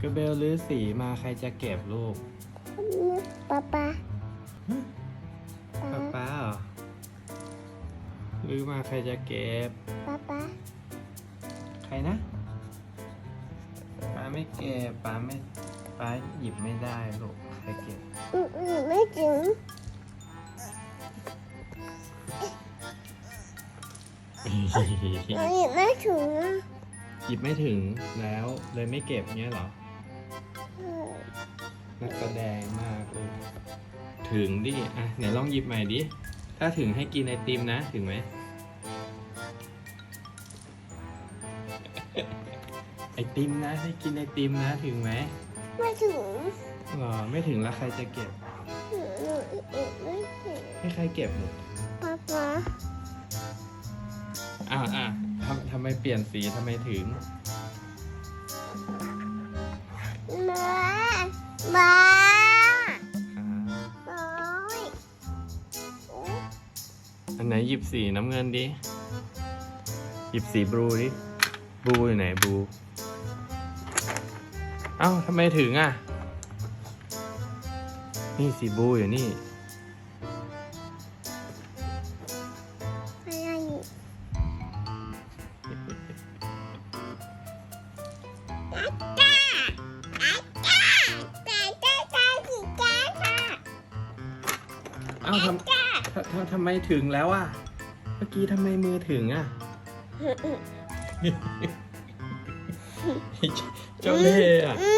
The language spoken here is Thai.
กระเบลลือสีมาใครจะเก็บลูกป๊าป๊าป้าป้าเหรอลือมาใครจะเก็บป๊าป๊าใครนะป้าไม่เก็บป้าไม่ป้าหยิบไม่ได้ลูกใครเก็บอืมอืมไม่ถึงอืมไม่ถึงอะหยิบไม่ถึงแล้วเลยไม่เก็บเนี้ยเหรออืม นักแสดงมากลูกถึงดิ อะไหนลองหยิบใหม่ดิ ถ้าถึงให้กินไอติมนะ ถึงไหม ไอติมนะ ให้กินไอติมนะ ถึงไหมไม่ถึงหรอ ไม่ถึงแล้วใครจะเก็บอืมอืมอืมไม่ถึงให้ใครเก็บหนูป๊าป๊าอะอะทำทำไมเปลี่ยนสีทำไมถึง มามาโอ้ยอันไหนหยิบสีน้ำเงินดิ หยิบสีบลูดิ บลูอยู่ไหนบลู เอ้าทำไมถึงอะ นี่สีบลูอยู่นี่ อะไรนี่อา อ้าทำทำทำทำไมถึงแล้วอะ เมื่อกี้ทำไมมือถึงอะ เจ้าเล่ห์อะอืมเรา